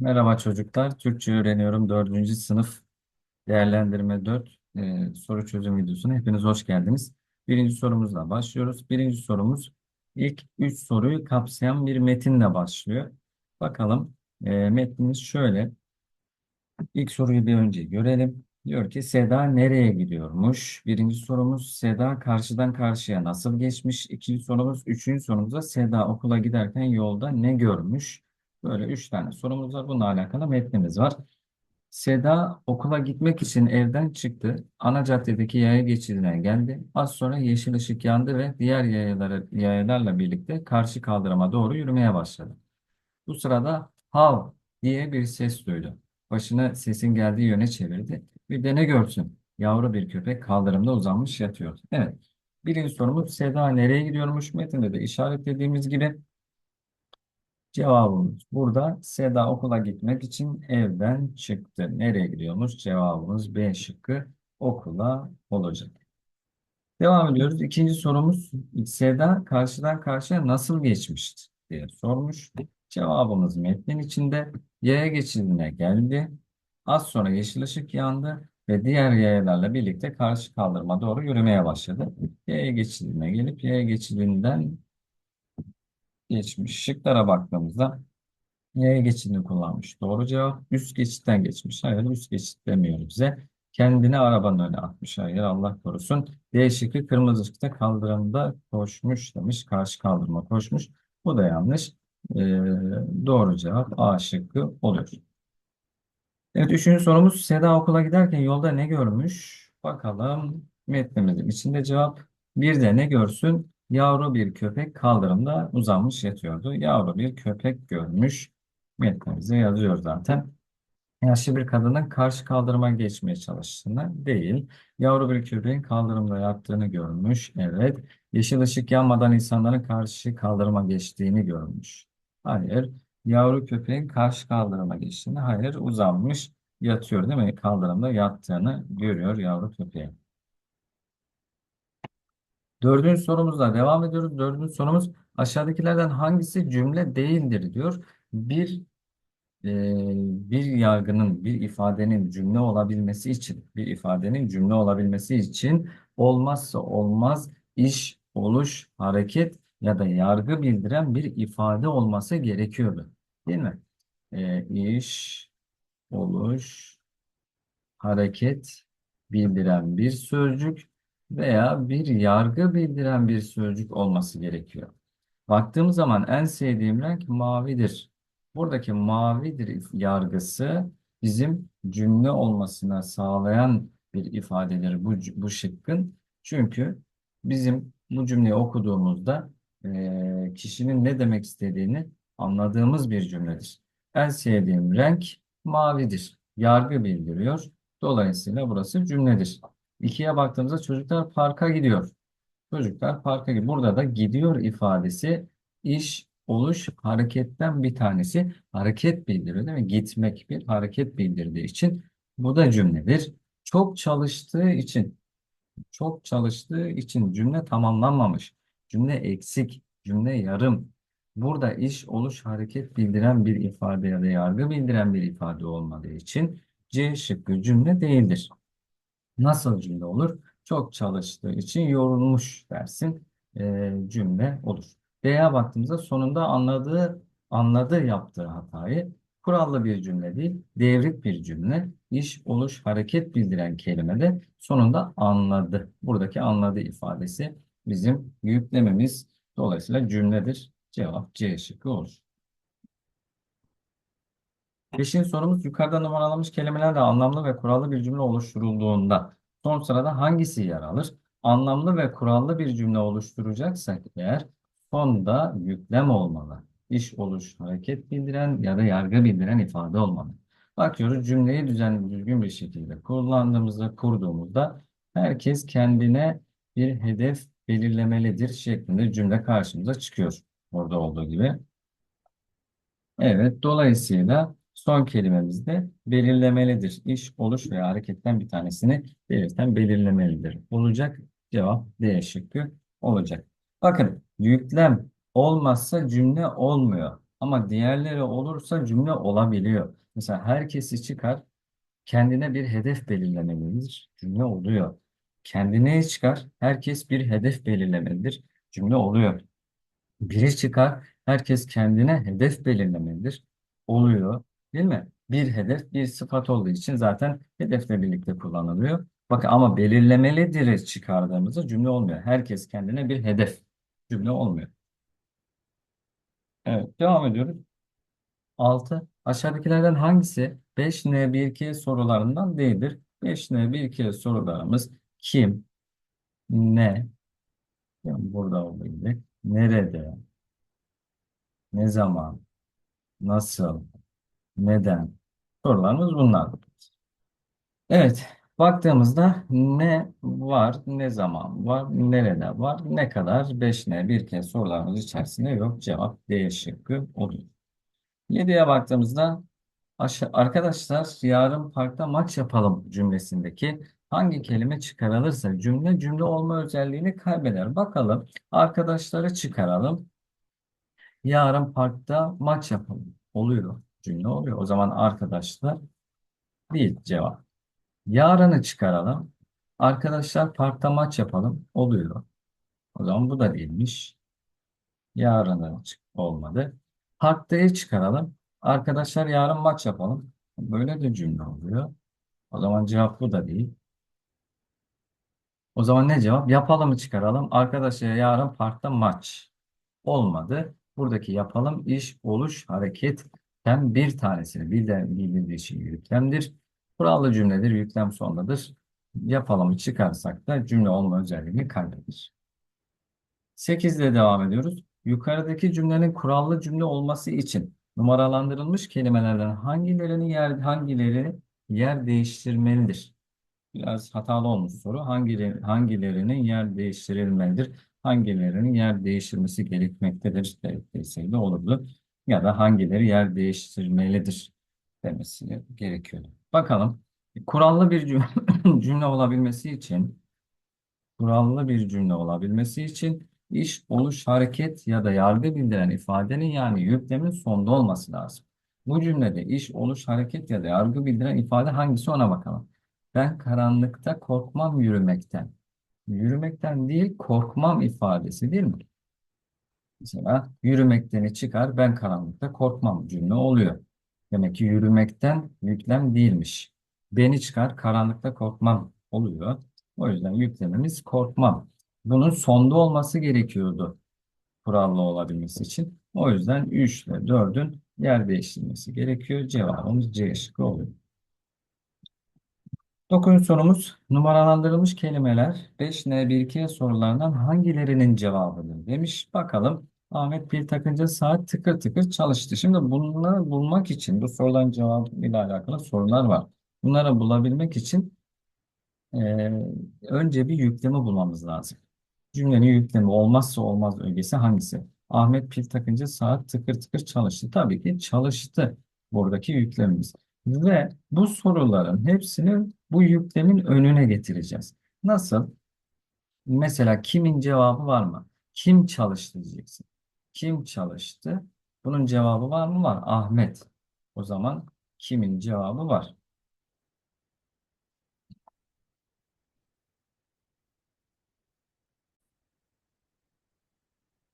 Merhaba çocuklar. Türkçe öğreniyorum. Dördüncü sınıf değerlendirme 4 e, soru çözüm videosuna hepiniz hoş geldiniz. Birinci sorumuzla başlıyoruz. Birinci sorumuz ilk üç soruyu kapsayan bir metinle başlıyor. Bakalım e, metnimiz şöyle. İlk soruyu bir önce görelim. Diyor ki Seda nereye gidiyormuş? Birinci sorumuz Seda karşıdan karşıya nasıl geçmiş? İkinci sorumuz, üçüncü sorumuzda Seda okula giderken yolda ne görmüş? Böyle üç tane sorumuz var. Bununla alakalı metnimiz var. Seda okula gitmek için evden çıktı. Ana caddedeki yaya geçidine geldi. Az sonra yeşil ışık yandı ve diğer yayaları, yayalarla birlikte karşı kaldırıma doğru yürümeye başladı. Bu sırada hav diye bir ses duydu. Başını sesin geldiği yöne çevirdi. Bir de ne görsün? Yavru bir köpek kaldırımda uzanmış yatıyor. Evet. Birinci sorumuz Seda nereye gidiyormuş? Metinde de işaretlediğimiz gibi cevabımız burada. Seda okula gitmek için evden çıktı. Nereye gidiyormuş? Cevabımız B şıkkı okula olacak. Devam ediyoruz. İkinci sorumuz Seda karşıdan karşıya nasıl geçmişti diye sormuş. Cevabımız metnin içinde yaya geçidine geldi. Az sonra yeşil ışık yandı ve diğer yayalarla birlikte karşı kaldırıma doğru yürümeye başladı. Yaya geçidine gelip yaya geçidinden geçmiş. Şıklara baktığımızda yaya geçidini kullanmış. Doğru cevap. Üst geçitten geçmiş. Hayır üst geçit demiyor bize. Kendini arabanın önüne atmış. Hayır Allah korusun. D şıkkı kırmızı ışıkta kaldırımda koşmuş demiş. Karşı kaldırıma koşmuş. Bu da yanlış. Ee, doğru cevap A şıkkı oluyor. Evet üçüncü sorumuz Seda okula giderken yolda ne görmüş? Bakalım metnimizin içinde cevap. Bir de ne görsün? Yavru bir köpek kaldırımda uzanmış yatıyordu. Yavru bir köpek görmüş. Metnimize yazıyor zaten. Yaşlı bir kadının karşı kaldırıma geçmeye çalıştığını değil. Yavru bir köpeğin kaldırımda yattığını görmüş. Evet. Yeşil ışık yanmadan insanların karşı kaldırıma geçtiğini görmüş. Hayır. Yavru köpeğin karşı kaldırıma geçtiğini. Hayır. Uzanmış yatıyor değil mi? Kaldırımda yattığını görüyor yavru köpeğin. Dördüncü sorumuzla devam ediyoruz. Dördüncü sorumuz aşağıdakilerden hangisi cümle değildir diyor. Bir e, bir yargının, bir ifadenin cümle olabilmesi için, bir ifadenin cümle olabilmesi için olmazsa olmaz iş, oluş, hareket ya da yargı bildiren bir ifade olması gerekiyordu. Değil mi? E, iş, oluş, hareket bildiren bir sözcük veya bir yargı bildiren bir sözcük olması gerekiyor. Baktığımız zaman en sevdiğim renk mavidir. Buradaki mavidir yargısı bizim cümle olmasına sağlayan bir ifadedir bu, bu şıkkın. Çünkü bizim bu cümleyi okuduğumuzda e, kişinin ne demek istediğini anladığımız bir cümledir. En sevdiğim renk mavidir. Yargı bildiriyor. Dolayısıyla burası cümledir. İkiye baktığımızda çocuklar parka gidiyor. Çocuklar parka gidiyor. Burada da gidiyor ifadesi iş, oluş, hareketten bir tanesi. Hareket bildiriyor değil mi? Gitmek bir hareket bildirdiği için bu da cümledir. Çok çalıştığı için, çok çalıştığı için cümle tamamlanmamış. Cümle eksik, cümle yarım. Burada iş, oluş, hareket bildiren bir ifade ya da yargı bildiren bir ifade olmadığı için C şıkkı cümle değildir. Nasıl cümle olur? Çok çalıştığı için yorulmuş dersin e, cümle olur. D'ye baktığımızda sonunda anladığı, anladı yaptığı hatayı kurallı bir cümle değil, devrik bir cümle. İş, oluş, hareket bildiren kelime de sonunda anladı. Buradaki anladı ifadesi bizim yüklememiz. Dolayısıyla cümledir. Cevap C şıkkı olur. Beşinci sorumuz yukarıda numaralanmış kelimelerle anlamlı ve kurallı bir cümle oluşturulduğunda son sırada hangisi yer alır? Anlamlı ve kurallı bir cümle oluşturacaksak eğer sonda yüklem olmalı. İş, oluş, hareket bildiren ya da yargı bildiren ifade olmalı. Bakıyoruz cümleyi düzenli düzgün bir şekilde kullandığımızda, kurduğumuzda herkes kendine bir hedef belirlemelidir şeklinde cümle karşımıza çıkıyor. Orada olduğu gibi. Evet, dolayısıyla son kelimemiz de belirlemelidir. İş, oluş veya hareketten bir tanesini belirten belirlemelidir. Olacak cevap D şıkkı olacak. Bakın yüklem olmazsa cümle olmuyor. Ama diğerleri olursa cümle olabiliyor. Mesela herkesi çıkar, kendine bir hedef belirlemelidir. Cümle oluyor. Kendine çıkar, herkes bir hedef belirlemelidir. Cümle oluyor. Biri çıkar, herkes kendine hedef belirlemelidir. Oluyor, değil mi? Bir hedef, bir sıfat olduğu için zaten hedefle birlikte kullanılıyor. Bakın ama belirlemelidir çıkardığımızda cümle olmuyor. Herkes kendine bir hedef. Cümle olmuyor. Evet, devam ediyoruz. 6. Aşağıdakilerden hangisi 5N1K sorularından değildir? 5N1K sorularımız kim, ne, yani burada gibi, nerede, ne zaman, nasıl, neden sorularımız bunlar. Evet, baktığımızda ne var, ne zaman var, nerede var, ne kadar 5N1K sorularımız içerisinde yok. Cevap D şıkkı olur. 7'ye baktığımızda Arkadaşlar yarın parkta maç yapalım cümlesindeki hangi kelime çıkarılırsa cümle cümle olma özelliğini kaybeder. Bakalım arkadaşları çıkaralım. Yarın parkta maç yapalım. Oluyor. Cümle oluyor. O zaman arkadaşlar değil cevap. Yarını çıkaralım. Arkadaşlar parkta maç yapalım. Oluyor. O zaman bu da değilmiş. Yarını olmadı. Parktayı çıkaralım. Arkadaşlar yarın maç yapalım. Böyle de cümle oluyor. O zaman cevap bu da değil. O zaman ne cevap? Yapalım çıkaralım. Arkadaşlar yarın parkta maç. Olmadı. Buradaki yapalım iş, oluş, hareketten bir tanesini bildiği, bildiği şey yüklemdir. Kurallı cümledir, yüklem sonradır. Yapalımı çıkarsak da cümle olma özelliğini kaybeder. 8 ile devam ediyoruz. Yukarıdaki cümlenin kurallı cümle olması için numaralandırılmış kelimelerden hangilerini yer hangileri yer değiştirmelidir? Biraz hatalı olmuş soru. Hangileri, hangilerinin yer değiştirilmelidir? Hangilerinin yer değiştirmesi gerekmektedir deseydi olurdu. Ya da hangileri yer değiştirmelidir demesi gerekiyordu. Bakalım. Kurallı bir cümle olabilmesi için kurallı bir cümle olabilmesi için iş, oluş, hareket ya da yargı bildiren ifadenin yani yüklemin sonda olması lazım. Bu cümlede iş, oluş, hareket ya da yargı bildiren ifade hangisi ona bakalım. Ben karanlıkta korkmam yürümekten. Yürümekten değil korkmam ifadesi değil mi? Mesela yürümekteni çıkar ben karanlıkta korkmam cümle oluyor. Demek ki yürümekten yüklem değilmiş. Beni çıkar karanlıkta korkmam oluyor. O yüzden yüklemimiz korkmam. Bunun sonda olması gerekiyordu kurallı olabilmesi için. O yüzden 3 ile 4'ün yer değiştirmesi gerekiyor. Cevabımız C şıkkı oluyor. Dokuzuncu sorumuz numaralandırılmış kelimeler 5N1K sorularından hangilerinin cevabıdır demiş. Bakalım Ahmet bir takınca saat tıkır tıkır çalıştı. Şimdi bunları bulmak için bu soruların cevabıyla alakalı sorular var. Bunları bulabilmek için eee, önce bir yüklemi bulmamız lazım. Cümlenin yüklemi olmazsa olmaz ögesi hangisi? Ahmet pil takınca saat tıkır tıkır çalıştı. Tabii ki çalıştı buradaki yüklemimiz. Ve bu soruların hepsini bu yüklemin önüne getireceğiz. Nasıl? Mesela kimin cevabı var mı? Kim çalıştı diyeceksin. Kim çalıştı? Bunun cevabı var mı? Var. Ahmet. O zaman kimin cevabı var?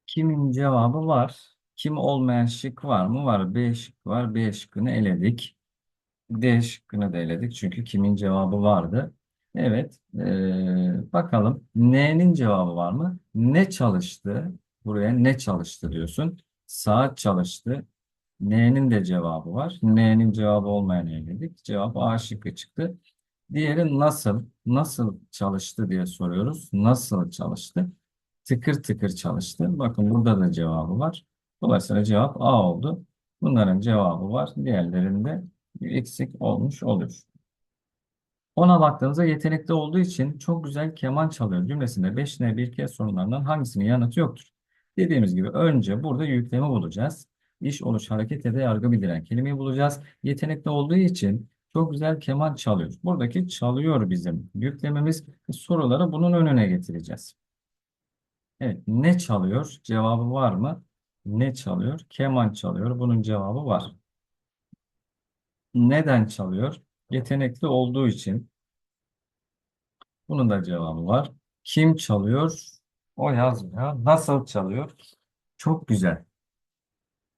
Kimin cevabı var? Kim olmayan şık var mı? Var. B şıkkı var. B şıkkını eledik. D şıkkını da eledik. Çünkü kimin cevabı vardı. Evet. eee, bakalım. N'nin cevabı var mı? Ne çalıştı? Buraya ne çalıştı diyorsun. Saat çalıştı. N'nin de cevabı var. N'nin cevabı olmayanı eledik. Cevap A şıkkı çıktı. Diğeri nasıl? Nasıl çalıştı diye soruyoruz. Nasıl çalıştı? Tıkır tıkır çalıştı. Bakın burada da cevabı var. Dolayısıyla cevap A oldu. Bunların cevabı var. Diğerlerinde eksik olmuş olur. Ona baktığımızda yetenekli olduğu için çok güzel keman çalıyor cümlesinde 5 ne bir kez sorunlarından hangisinin yanıtı yoktur? Dediğimiz gibi önce burada yüklemi bulacağız. İş, oluş, hareket ya yargı bildiren kelimeyi bulacağız. Yetenekli olduğu için çok güzel keman çalıyor. Buradaki çalıyor bizim yüklememiz. Soruları bunun önüne getireceğiz. Evet, ne çalıyor? Cevabı var mı? Ne çalıyor? Keman çalıyor. Bunun cevabı var. Neden çalıyor? Yetenekli olduğu için. Bunun da cevabı var. Kim çalıyor? O yazmıyor. Nasıl çalıyor? Çok güzel.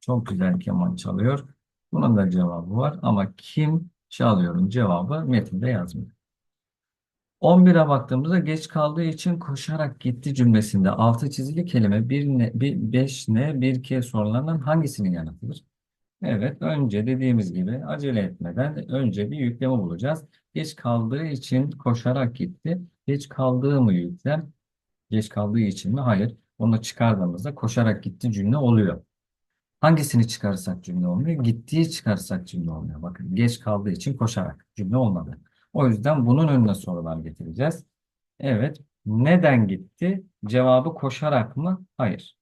Çok güzel keman çalıyor. Bunun da cevabı var ama kim çalıyorun cevabı metinde yazmıyor. 11'e baktığımızda geç kaldığı için koşarak gitti cümlesinde altı çizili kelime bir ne, bir beş ne, bir ke sorularından hangisinin yanıtıdır? Evet, önce dediğimiz gibi acele etmeden önce bir yükleme bulacağız. Geç kaldığı için koşarak gitti. Geç kaldığı mı yüklem? Geç kaldığı için mi? Hayır. Onu çıkardığımızda koşarak gitti cümle oluyor. Hangisini çıkarırsak cümle olmuyor? Gittiği çıkarırsak cümle olmuyor. Bakın geç kaldığı için koşarak cümle olmadı. O yüzden bunun önüne sorular getireceğiz. Evet. Neden gitti? Cevabı koşarak mı? Hayır.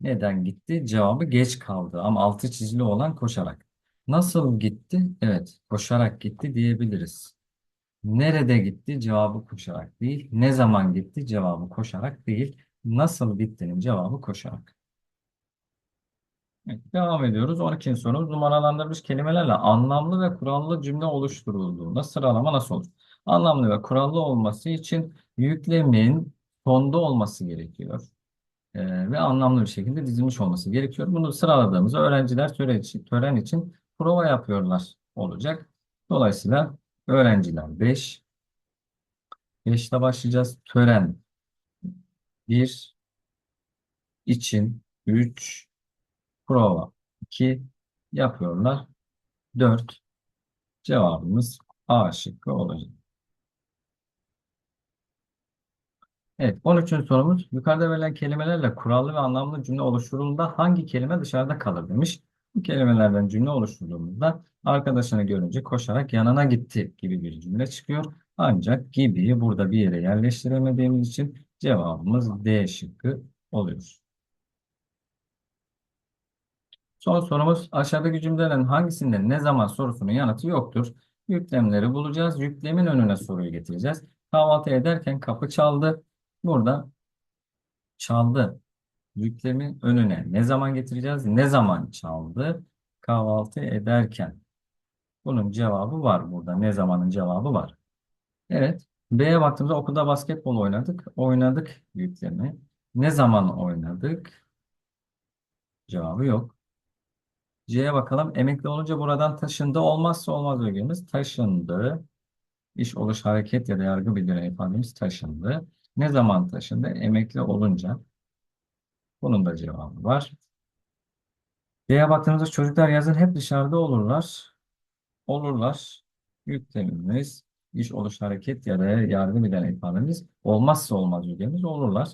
Neden gitti? Cevabı geç kaldı ama altı çizili olan koşarak. Nasıl gitti? Evet, koşarak gitti diyebiliriz. Nerede gitti? Cevabı koşarak değil. Ne zaman gitti? Cevabı koşarak değil. Nasıl gittiğinin cevabı koşarak. Evet, devam ediyoruz. 12. sorumuz numaralandırılmış kelimelerle anlamlı ve kurallı cümle oluşturulduğunda sıralama nasıl olur? Anlamlı ve kurallı olması için yüklemin sonda olması gerekiyor. Ee, ve anlamlı bir şekilde dizilmiş olması gerekiyor. Bunu sıraladığımızda öğrenciler tören için, tören için prova yapıyorlar olacak. Dolayısıyla öğrenciler 5, 5 ile başlayacağız. Tören 1 için 3 prova 2 yapıyorlar. 4 cevabımız A şıkkı olacak. Evet, 13. sorumuz yukarıda verilen kelimelerle kurallı ve anlamlı cümle oluşturulduğunda hangi kelime dışarıda kalır demiş. Bu kelimelerden cümle oluşturduğumuzda arkadaşını görünce koşarak yanına gitti gibi bir cümle çıkıyor. Ancak gibiyi burada bir yere yerleştiremediğimiz için cevabımız D şıkkı oluyor. Son sorumuz aşağıdaki cümlelerin hangisinde ne zaman sorusunun yanıtı yoktur. Yüklemleri bulacağız. Yüklemin önüne soruyu getireceğiz. Kahvaltı ederken kapı çaldı. Burada çaldı. Yüklemin önüne ne zaman getireceğiz? Ne zaman çaldı? Kahvaltı ederken. Bunun cevabı var burada. Ne zamanın cevabı var. Evet. B'ye baktığımızda okulda basketbol oynadık. Oynadık yüklemi. Ne zaman oynadık? Cevabı yok. C'ye bakalım. Emekli olunca buradan taşındı. Olmazsa olmaz ögemiz. Taşındı. İş, oluş, hareket ya da yargı bildiren ifademiz taşındı. Ne zaman taşındı? Emekli olunca. Bunun da cevabı var. D'ye baktığımızda çocuklar yazın hep dışarıda olurlar. Olurlar. Yüklemimiz, iş, oluş, hareket ya da yargı bildiren ifademiz olmazsa olmaz yüklemiz olurlar.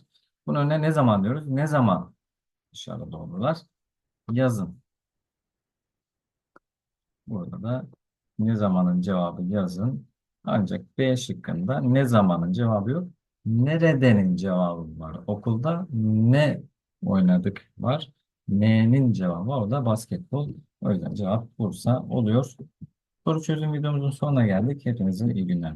Bunun önüne ne zaman diyoruz? Ne zaman dışarıda olurlar? Yazın. Burada da ne zamanın cevabı yazın. Ancak B şıkkında ne zamanın cevabı yok. Neredenin cevabı var. Okulda ne oynadık var. N'nin cevabı orada basketbol. O yüzden cevap Bursa oluyor. Soru çözüm videomuzun sonuna geldik. Hepinize iyi günler.